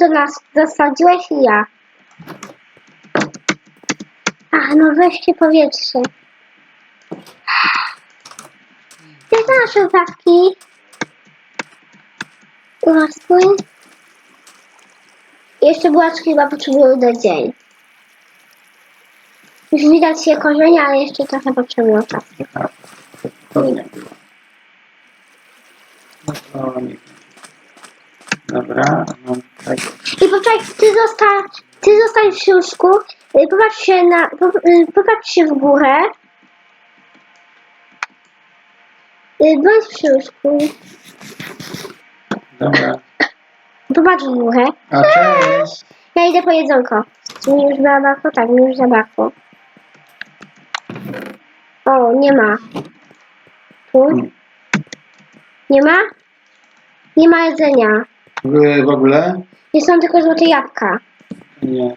to nas zasadziłeś i ja. Ach, no weźcie powietrze. Gdzie są nasze łapki? Urosły. Jeszcze bułaczki chyba potrzebują do dzień. Już widać je korzenie, ale jeszcze trochę potrzebują czasu. No. Dobra, a mam tutaj. I poczekaj, ty zostań, środku, y, popatrz się na, y, popatrz się w górę. Y, Bądź w środku, Dobra. popatrz w górę. A cześć! Ja idę po jedzonko. Mi już zabrakło? Tak, mi już zabrakło. O, nie ma. Tu? Nie ma? Nie ma jedzenia. W ogóle? Nie są tylko złote jabłka. Nie.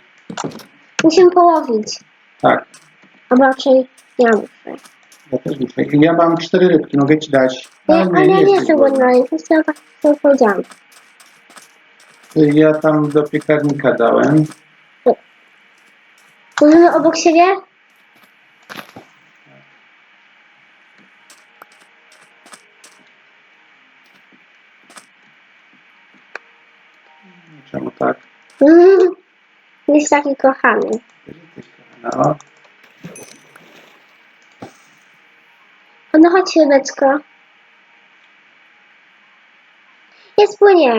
Musimy połowić. Tak. Albo raczej ja muszę. Ja też muszę. Ja mam cztery rybki, mogę ci dać. Nie, ale ja nie jesteś jestem głodna, ja jestem tak, jak powiedziałam. Ja tam do piekarnika dałem. Możemy obok siebie? Czemu tak? Mm, Jest taki kochany. Jesteś kochana. O, No chodź, rybeczko. Jest płynie.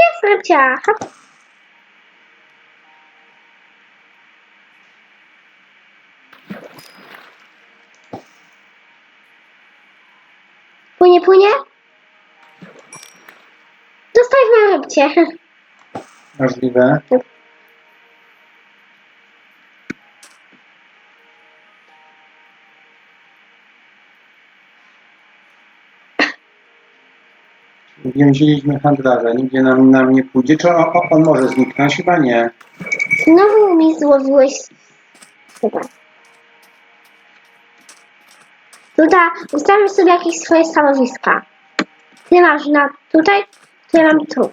Jest rybcia. Hop. Płynie, płynie? Zostań na rybcie. Możliwe. Więziliśmy handlarza, nigdzie nam, nam nie pójdzie. Czy on, on może zniknąć? Chyba nie. Znowu mi złowiłeś. Chyba. Tutaj ustawię sobie jakieś swoje stanowiska. Ty masz na tutaj, ja mam tu.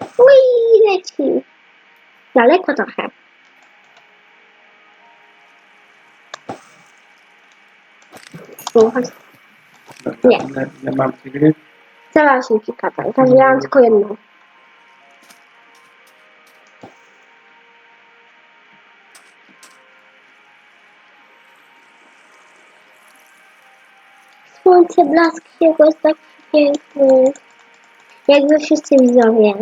Ui, leci. Daleko trochę. Chodź. Nie. Mam tych ryb? Zaraz mi ja mam tylko jedną. Słońce, blask jego jest tak piękny. Jakby wszyscy widzowie.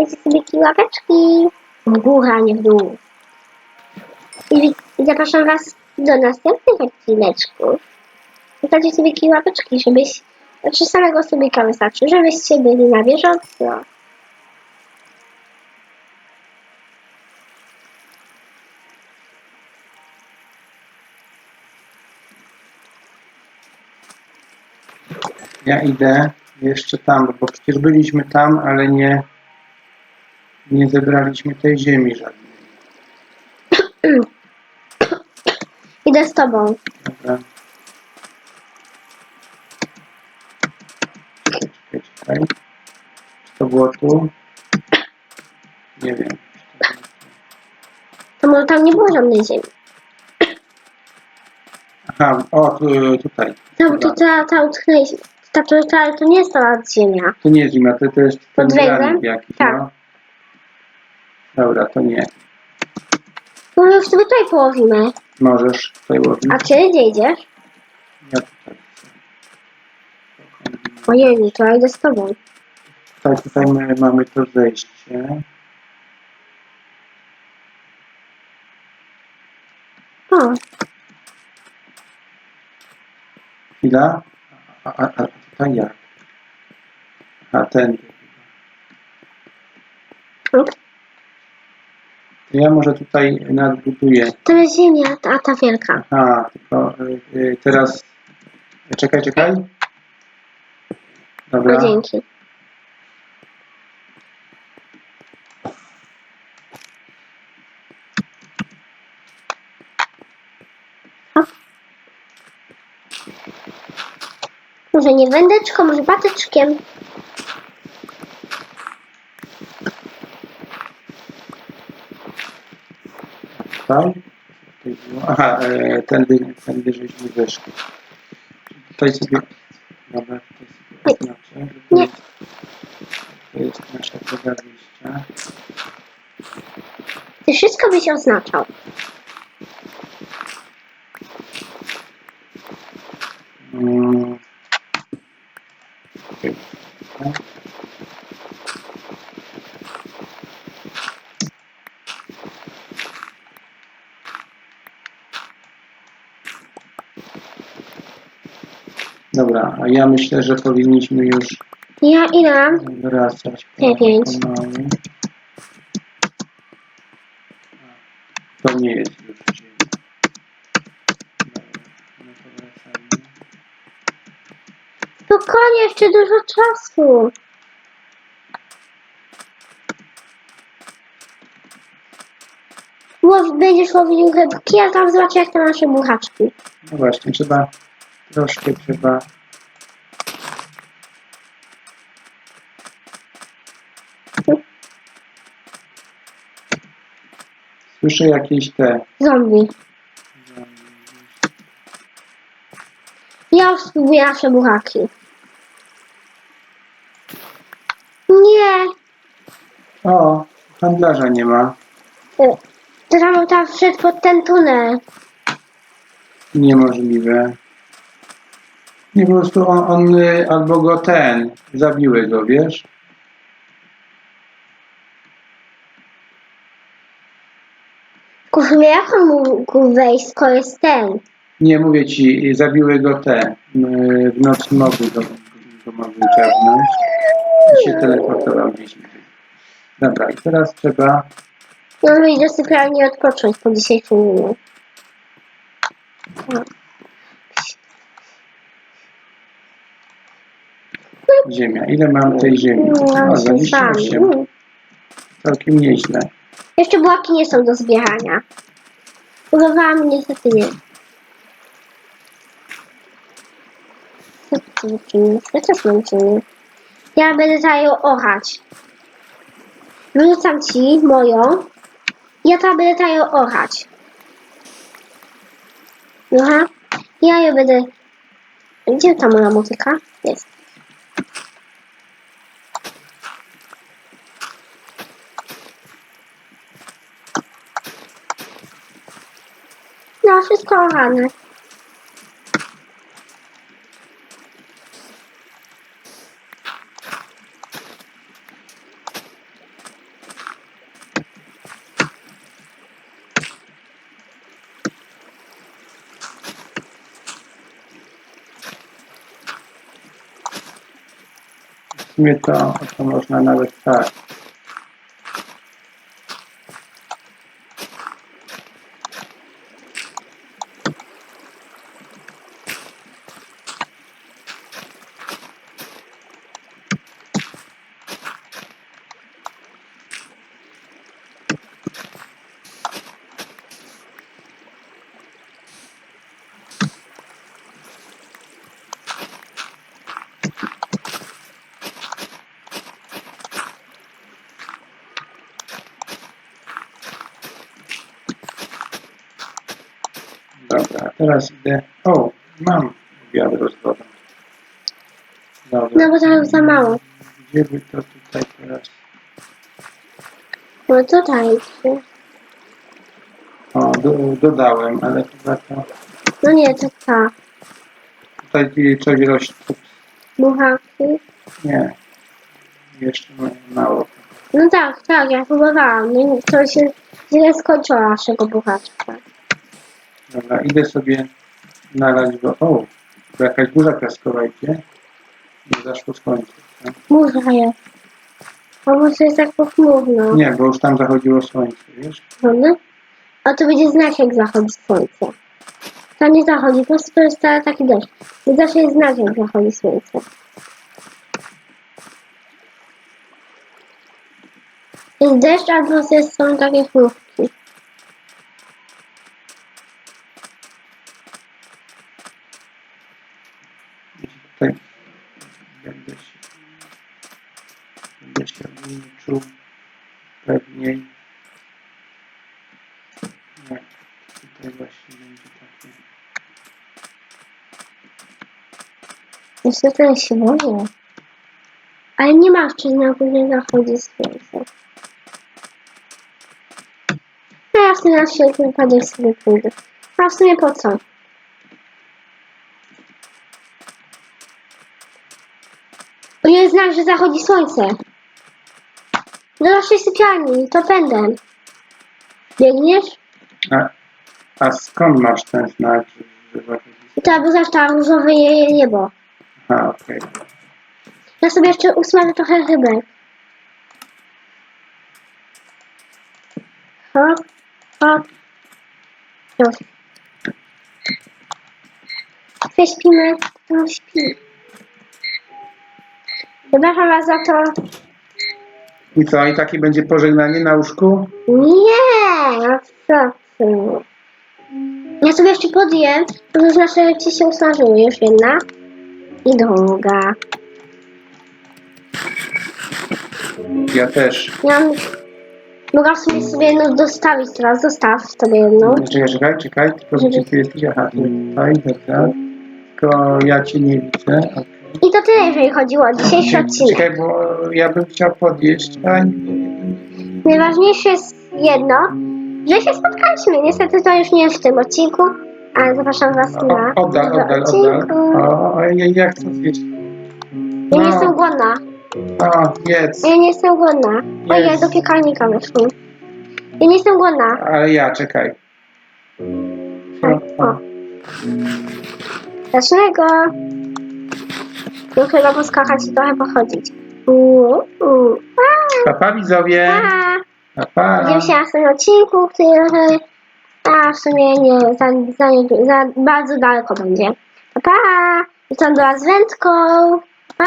Dajcie sobie kiłapeczki. W górę, a nie w dół. I zapraszam Was do następnych odcineczków. Zostawcie sobie kiłapeczki, żebyś znaczy samego subika wystarczy, żebyście byli na bieżąco. Ja idę jeszcze tam, bo przecież byliśmy tam, ale nie, nie zebraliśmy tej ziemi żadnej. Idę z tobą. Dobra. Czekaj, czekaj. Czy to było tu? Nie wiem. To może tam nie było żadnej ziemi. Aha, o, tu, tutaj. Tam to ta, ta utknęliśmy. Ta, to, ta, to nie jest ta ziemia. To nie jest zima, to, to jest ten Pod węglem? granik jakiś, Tak. no. Dobra, to nie. My już tutaj połowimy. Możesz tutaj łowić. A gdzie idziesz? Ja tutaj. Ojej, to ja idę z tobą. Tutaj, tutaj my mamy to zejście. O, Chwila. A, a, a tutaj jak? A ten. To ja może tutaj nadbuduję. to jest ziemia, a ta wielka. A, tylko y, y, teraz. Czekaj, czekaj. Dobra. Dzięki. Może nie wędeczką, może patyczkiem. Było. Aha, e, tędy, tędy żeśmy weszli. Tutaj sobie. Dobra, tutaj sobie oznaczę. To jest, to jest nasza droga wyjścia. Ty wszystko byś oznaczał. Mm. Okej. Dobra, a ja myślę, że powinniśmy już Ja ile mam? wracać Dziewięć. pomału. To nie jest już. Dobra, no to wracamy. Spokojnie, jeszcze dużo czasu. Łow, będziesz łowił rybki, a tam zobacz jak te nasze buchaczki. No właśnie, trzeba troszkę trzeba. Słyszę jakieś te. Zombie. Ja spróbuję nasze buchaki. Nie. O, handlarza nie ma. Y, Tam tam wszedł pod ten tunel. Niemożliwe. Nie po prostu on, on y, albo go ten, zabiły go, wiesz? Kurwa, jak on mógł wejść, skoro jest ten? Nie, mówię ci, zabiły go te. y, W nocy mogły go, go mogły ciągnąć. I się teleportował gdzieś indziej. Dobra, i teraz trzeba No i do sypialni odpocząć po dzisiejszym dniu. ziemia. Ile mam tej ziemi? No, sami. 28. Całkiem nieźle. Jeszcze bułaki nie są do zbierania. Próbowałam, niestety nie. Co ty czynisz? Ja też mam czynić. Ja będę ją orać. Wrzucam ci moją. Ja ta będę ją orać. Aha. Ja ją będę... Gdzie ta moja muzyka? Jest. Sumie to, to można nawet tak. Dobra, a teraz idę. O, mam wiadro z wodą. Dobra. No bo tam za mało. Gdzie by to tutaj teraz? No tutaj. O, do, dodałem, ale chyba to No nie, to ta. tutaj coś rośnie. Buchaki. Nie. Jeszcze ma- mało. No tak, tak, ja próbowałam. No i to się źle skończyło naszego buchaczka. Dobra, idę sobie nalać go. O, to jakaś burza piaskowa idzie. Nie zaszło słońce. tak? Burza jest. A może jest tak pochmurno. Nie, bo już tam zachodziło słońce, wiesz? Prawda? A to będzie znak, jak zachodzi słońce. To nie zachodzi, po prostu to jest ta- taki deszcz. I zawsze jest znak, jak zachodzi słońce. Jest deszcz, albo są takie chmurki. Tutaj będę się, będę się czuł pewniej. Nie, tutaj właśnie będzie takie. Niestety się boję. Ale nie ma w czym na górze zachodzi słońce. No ja w tym na świetny wypadek sobie pójdę. A w sumie po co? Jest znak, że zachodzi słońce. Do naszej sypialni, to będę. Biegniesz? A, a skąd masz ten znak, że, zachodzi? To aby zaczęła różowe je- niebo. Aha, okej. Ja sobie jeszcze usmażę trochę rybek. Hop, hop. Już. Chce śpimy? No śpi. Przepraszam was za to. I co, i takie będzie pożegnanie na łóżku? Nie, no co ty? Ja sobie jeszcze podjem, to już nasze rybki się usmażyły. Już jedna i druga. Ja też. Ja mam... Sumie sobie jedną dostawić teraz. Zostaw sobie jedną. Czekaj, czekaj, czekaj, tylko gdzie ty jesteś? Aha, tutaj, dobra. Tylko ja cię nie widzę. okej. I to tyle, jeżeli chodziło o dzisiejszy odcinek. Czekaj, bo ja bym chciał podjeść. A, nie, Najważniejsze jest jedno, że się spotkaliśmy. Niestety to już nie jest w tym odcinku, ale zapraszam was na o, oddal, drugi oddal, odcinku. O, o, ja, ja chcę zjeść. Ja nie No. jestem głodna. O, jedz. Ja nie jestem głodna. Oj, ja Jest. do piekarnika weszłam. Ja nie jestem głodna. Ale ja, czekaj. O, o. Dlaczego? Muszę chyba poskakać i trochę pochodzić. Uuu, Pa, pa, widzowie. a. Pa, pa. Widzimy się na następnym odcinku, który a w sumie nie za, za, za bardzo daleko będzie. Pa! pa. Jestem do was wędką. Pa!